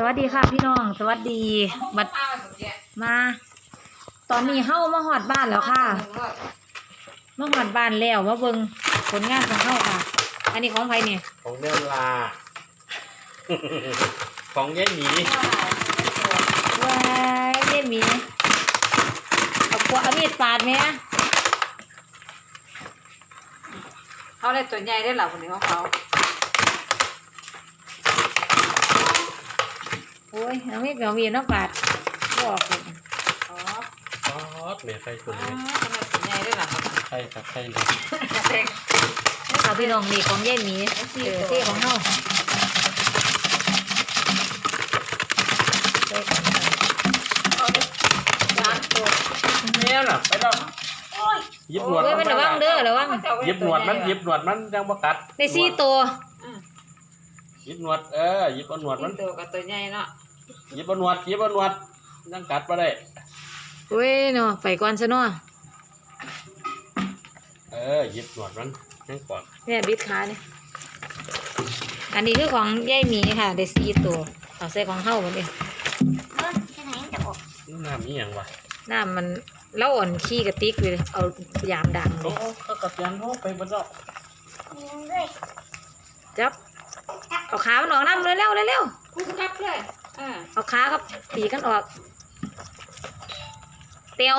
สวัสดีค่ะพี่น้อง สวัสดีบัดมา ตอนนี้เฮ้ามาหอดบ้านแล้วค่ะมาหอดบ้านแล้วมาเบิ่งผลงานของเฮ้าค่ะ อันนี้ของใครเนี่ยของเนลา ของยายหมีว้ายเย็นหมีเอาขวเอามีดปาดไหมเขาได้ตัวใหญ่ได้หรอคนนี้ของเขา อ้ยเอามีดเอามีดเน้องปาดบอกเลยอ๋อซอสเมียใครคนอ๋อนี้ทำไมตัวใหญ่ได้หรอใครครับใครเลยเอาพี่น้องนี่ของเย็นหมีเออที่ของเฮ้าใส่กันค่ะเอาเลยสามตัวเนี่ยน่ะไปแล้วหยิบหนวดโอ้ยมันระวังเด้อระวังหยิบหนวดมันหยิบหนวดมันยังบ่กัดได้สี่ตัวหยิบหนวดเออหยิบเอาหนวดมันตัวกับตัวใหญ่เนาะ หยิบเอาหนวดหยิบเอาหนวดยังกัดบ่ได้เว้ยเนาะไปก่อนซะเนาะเออหยิบหนวดมันยังกอดเนี่ยบิดขาเนี่ยอันนี้คือของยายหมีค่ะได้สี่ตัวเอาใส่ของเฮาหมดเลยนี่น้ำนี่ยังวะน้ำมันเล่าอ่อนขี้กระติกเลยเอายามดังเลโอ้ยเขากับยันโอ้ไปบ่ดอกจับเอาขามันออกน้ำเร็วๆเร็วคู่กับเลย อ่าๆเอาขากับปีกกันออก เตียว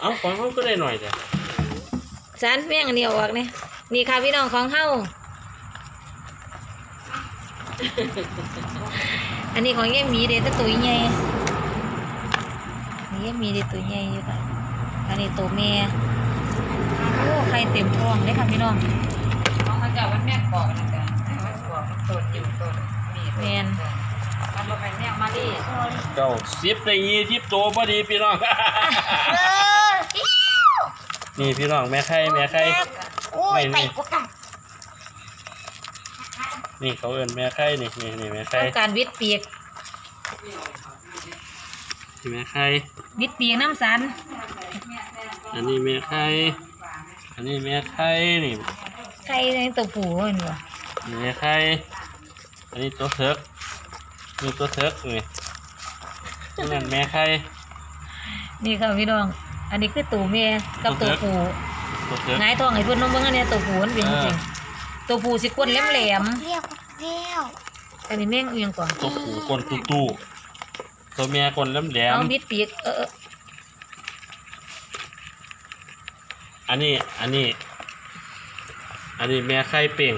เอ้าของเขาก็ได้หน่อยแต่สารเปี้ยงอันนี้เอาออกเนี่ยนี่ค่ะพี่น้องของเฮาอันนี้ของยายหมีเด็ดแต่ตัวใหญ่นี่ยายหมีเด็ดตัวใหญ่อยู่ค่ะอันนี้ตัวแม่โอ้ใครเต็มท้องเลยค่ะพี่น้องของเขาจะวันแม่กอกนะจ๊ะมันกอกมันตัวอยู่ตัวมีมัน มาเป็นแม่มาดิเจ้าสิบได้ยี่สิบตัวพอดีพี่น้องนี่พี่น้องแม่ไข่แม่ไข่ โอ้ยไปกว่ากันนี่เขาเอิ้นแม่ไข่นี่นี่นี่แม่ไข่ต้องการวิดปีกนี่แม่ไข่วิดปีกน้ำสันอันนี้แม่ไข่อันนี้แม่ไข่นี่ใครในตัวผูเห็นบ่นี่แม่ไข่อันนี้ตัวเถิก นี่ตัวเถิกนี่นี่นั่นแม่ไข่นี่ค่ะพี่น้อง อันนี้คือตัวแม่กับตัวผูตัวเถิกหงายท้องให้เพิ่นน้องเบิ่งอันเนี้ยตัวผูมันเป็นเออจริงตัวผูสิก้นแหลมเรียกเรียวๆอันนี้แม่งเอียงก่อนตัวผูก้นตู้ตู้ตัวแม่ก้นแหลมแหลมเอาวิดปีกเออเอออันนี้อันนี้ อันนี้แม่ไข่เป่ง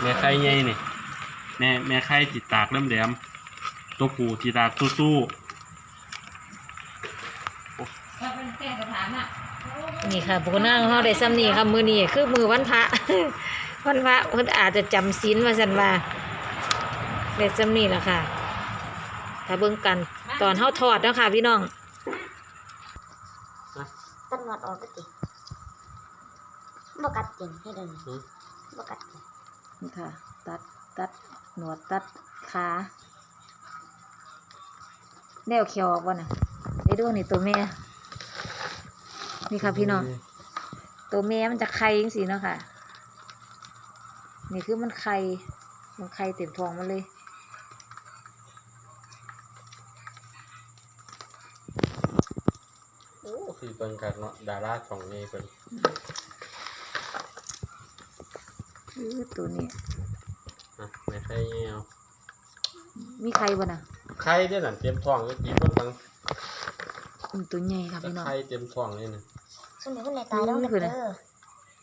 แม่ไข่ใหญ่นี่แม่แม่ไข่ติดตากแหลมแหลมตัวผูติดตากสู้ถ้าเป็นแก้กระถางอะนี่ค่ะบุคคลของเฮาได้ซ้ำนี่ค่ะมือนี้คือมือวันพระ วันพระเพิ่นอาจจะจำศีลว่าซั่นว่าได้ซ้ำนี่ล่ะค่ะ ถ้าเบิ่งกันตอนเฮาทอดเนาะค่ะ พี่น้องตัดหนวดออกก็ติบกัดจริงให้เดินๆหือบกัดจริงนี่ค่ะ ตัดตัด หนวดตัดขาแนวเขียวออกบ่น่ะไปดูนี่ตัวแม่นี่ค่ะพี่น้องตัวแม่มันจะไข่จังสีเนาะค่ะ นี่คือมันไข่มันไข่เต็มท้องมันเลยโอ้คือเบิ่งกันเนาะดาราช่องนี้เพิ่นคือตัวนี้ อะแม่ไข่เงี้ยวมีไข่บ่น่ะไข่ได้นั่นเต็มท้องเลยกี่คนฟังอืมตัวใหญ่ค่ะพี่น้องไข่เต็มท้องเลยนะส่วนใหญ่คนไหนตายแล้วกันเด้อ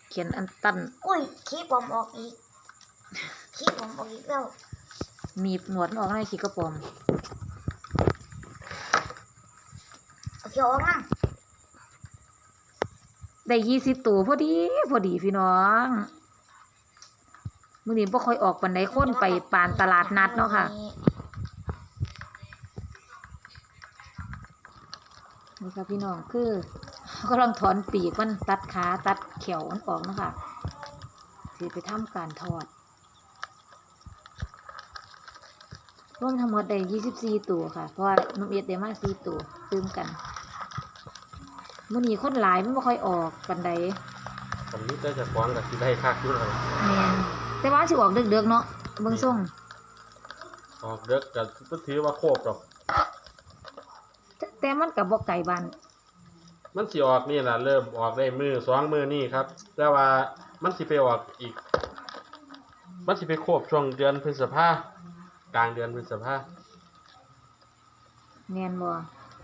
เขียนอันตันอุ้ยขี้ปอมออกอีกขี้ปอมออกอีกแล้วหนีบหนวดมันออกในขี้กระป๋อมเอาเขียวออกมาได้ยี่สิบตัวพอดี พอดีพี่น้อง มื้อนี้บ่ค่อยออกปานใดคนไปปานตลาดนัดเนาะค่ะ นี่ค่ะพี่น้องคือเขากำลังถอนปีกมันตัดขาตัดแขวมันออกเนาะคะสิไปทำการทอดรวมทั้งหมดได้ยี่สิบสี่ตัวค่ะ เพราะว่านุ่มเอ็ดได้มาสี่ตัวตื่มกันมื่อนี้คนหลายมันไม่ค่อยออกปันใดผมนี่จะจะฟ้องกับที่ได้คักอยู่แล้วแมน แต่ว่าสิออกเดือกๆเนาะเบิ่งส่งออกเด็กก็ก็ถือว่าโคบดอกแต่แต่มันกับบ่ไก่บ้านมันสิออกนี่ล่ะเริ่มออกได้มือสองมือนี่ครับ แต่ว่ามันสิไปออกอีก มันสิไปโคบช่วงเดือนพฤษภากลางเดือนพฤษภาแม่นบ่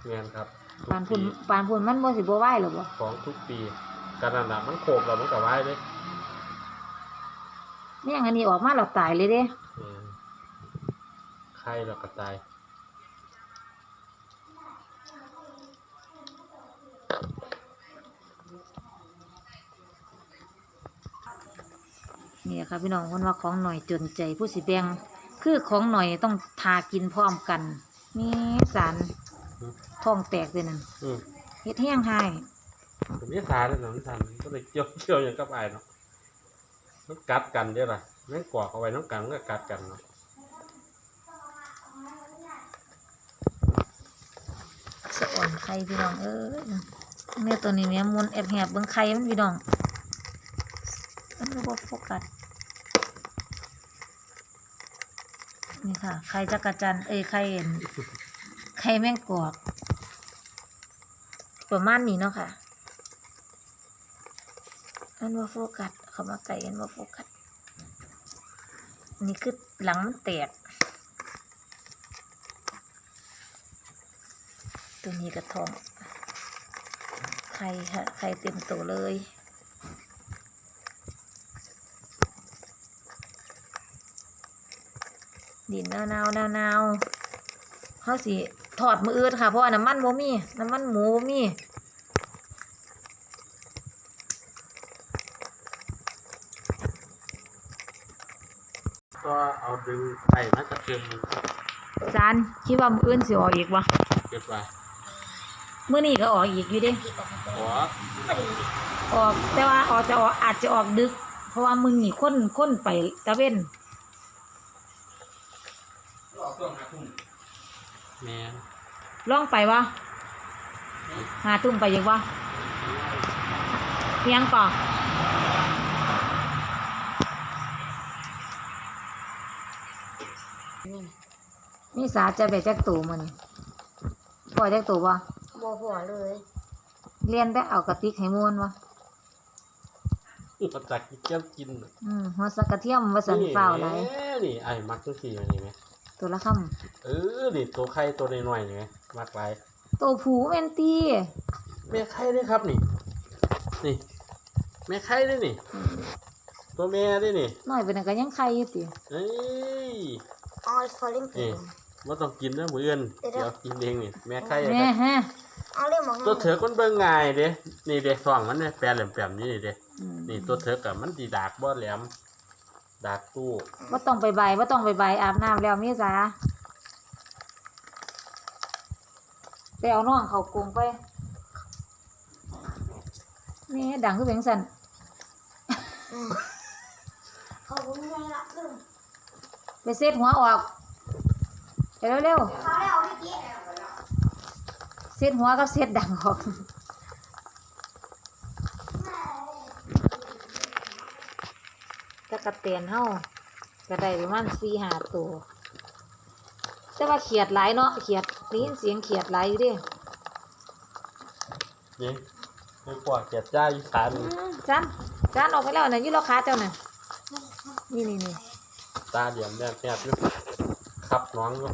เงี้ยครับปานพุ่นปานพุ่นมันบ่สิบ่ไหวหรอบ่ของทุกปีการนั่นน่ะมันโคบแล้วมันก็ไว้เลย เนี่ยอันนี้ออกมาแล้วตายเลยเด้เออไข่แล้วก็ตายนี่ค่ะพี่น้องคนว่าของหน่อยจนใจผู้สิแบ่งคือของหน่อยต้องทากินพร้อมกัน นี่สารท้องแตกเลยนั่นอืมเฮ็ดแห้งให้ผมนี่สาเลยนะมันสันก็เลยเกี่ยวเกี่ยวอย่างกับไอ้เนาะ มันกัดกันเด้อล่ะแม่งกอกเอาไว้น้องกันมันก็กัดกันเนาะสะอ่อนไข่พี่น้องเอ้ยแม่ยตัวนี้แม่ยมุนแอบแหบเบิ่งไข่มันพี่น้องมันก็บ่โฟกัสนี่ค่ะไข่จักรจันเอ้ยไข่เอ็นไข่แมงกอกประมาณนี้เนาะค่ะอันว่าโฟกัส เขามาไก่อันว่าโฟกัสนี่คือหลังมันแตก ตัวนี้กระทองไข่ค่ะไข่เต็มตัวเลยดินหนาวหนาวนาวเขาสิถอดมืออืดค่ะ เพราะว่าน้ำมันบ่มี น้ำมันหมูบ่มี ก็เอา ดึงไข่มาจากเชิงจานคิดว่ามืออื่นสิออกอีกวะเก็บไว้มื้อนี้ก็ออกอีกอยู่เด้หัวออกแต่ว่าออกจะออกอาจจะออกดึก เพราะว่ามึงนี่คนคนไปตะเว้นแม่นลองไปวะหาตุ้มไปยังวะเพียงก่อน นี่สาจะไปจักตูมันปล่อยจักตูวะบ่หัวเลย เรียนได้เอากระติกให้มวนวะมาจากที่เจ้ากินน่ะอืมหัวสักกระเทียมว่าสันเฝ้าไรแหมนี่ไอ้มักจังสี่อันนี้ไหมตัวละคเออนี่ตัวไข่ตัวน้อยๆนี่ไหมมักหลายำตัวผูแมนตีแม่ไข่เด้ครับนี่ นี่แม่ไข่เด้นี่ ตัวแม่เด้นี่น้อยไปหนังก็ยังไข่อยู่ติเอ้ยออย ฟอลลิ่งนี่บ่ต้องกินนะมื้ออื่นเดี๋ยวกินเองนี่แม่ไข่อะแม่ฮะเอาเรื่องมาตัวเถือกมันเบิ่งง่ายเด้นี่เด้ท้องมันเนี่ยแปรแหลมๆนี่เด้อืมนี่ตัวเถือกอะมันสิดากบ่แหลมดากตู้ว่าต้องไปใบว่าต้องไปใบอาบน้ำแล้วมีสาไปเอาน้องเขากรุงไปนี่ดังคือเสียงสันเขาบุ้งไงละเรื่องไปเซ็ตหัวออกไป เร็วเขาได้เอาให้เจ๊ๆเซ็ตหัวกับเซ็ตดังออกตะกะเตียนเฮาก็ได้ประมาณสี่ห้าตัวแต่ว่าเขียดหลายเนาะเขียดได้ยินเสียงเขียดหลายอยู่เดินี่ไม่ปวดเจ็บจ้าอีสานจานจานออกไปแล้วน่ะอยี่รอค้าเจ้าน่ะนี่นี่นี่ตาเหลี่ยมแนบๆอยู่ ขับน้องอยู่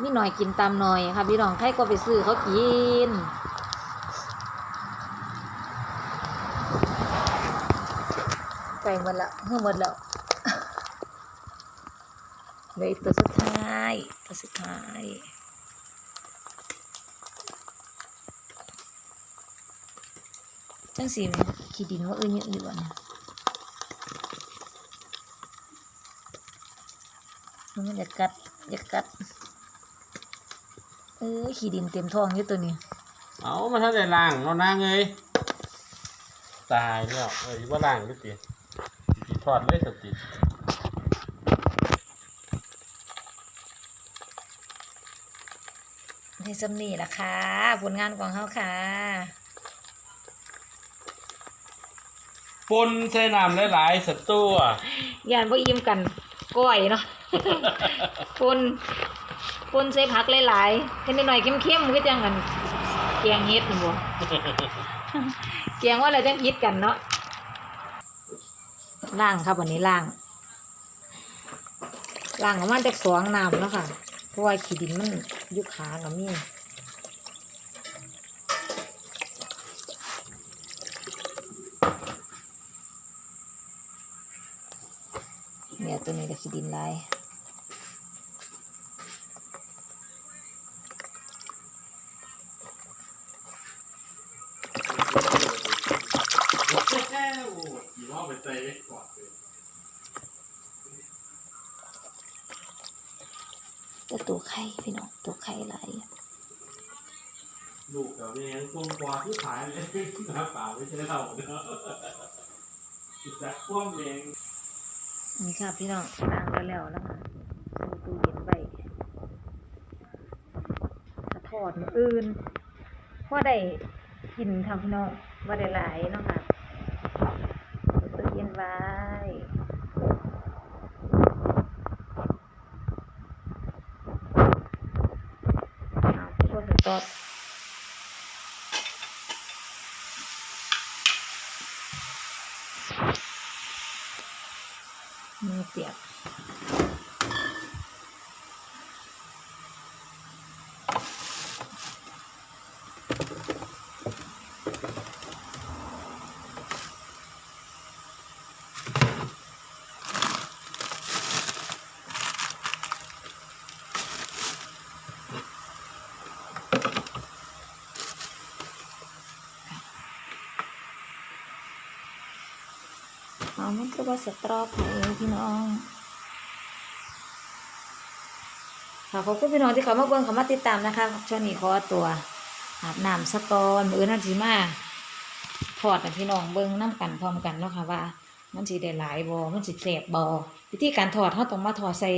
มีหน่อยกินตามหน่อยค่ะพี่น้องใครก็ไปซื้อเขากินไปหมดละเฮือหมดแล้วเหลยตัวสุดท้ายตัวสุดท้ายจังสีไหม ขี้ดินว่าเอ้ยเยอะอยู่อะนะมันอยากกัดอยากัดเอ้ยขี้ดินเต็มท้องอยู่ตัวนี้เอามาท่านได้ล่างเอานางเอ้ยตายแล้วเอ้ยว่าล่างด้วยติสิทอดเลยสติในสำนีล่ะค่ะผลงานของเขาค่ะ ปนใส่น้ำหลายๆสัตว์ตัวยานบ่อิ่มกันก้อยเนาะ ปนปนใส่ผักหลายๆกันนิดหน่อยเข้มๆก็จังกันแกงเฮ็ดนี่บ่แกงว่าอะไรจังคิดกันเนาะล่างครับวันนี้ล่างล่างประมาณจากสองน้ำแล้วค่ะเพราะว่าขี้ดินมันอยุขากับมี เนี่ยตัวนี้ก็ขี้ดินลายกี่รอบไปใส่ก่อนเลยแต่ตัวไข่พี่น้องตัวไข่หลลูกกับแม่ยังคงกว่าที่ขายเลยน้ำเปล่าไม่ใช่เราเนาะจักพ่วงเอง นี่ค่ะพี่น้องล้างไปแล้วแล้วค่ะใส่ตู้เย็นไว้ถ้าทอดมืออื่นพอได้กินค่ะพี่น้องว่าได้หลายเนาะค่ะใส่ตู้เย็นไว้เอาพวกใส่ตอด มันคือว่าสตรอไผ่พี่น้องค่ะขอบคุณพี่น้องที่เขามาเบิ่งเขามาติดตามนะคะช่วงนี้ขอตัวอาบน้ำสะกอนมือนั่นสิมาถอดให้พี่น้องเบิ่งน้ำกันพร้อมกันเนาะค่ะว่า มันสิได้หลายบอมันสิแสบบอวิธีการถอดเขาต้องมาถอดใส่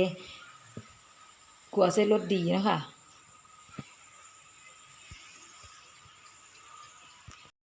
กัวใส่รถดีเนาะค่ะ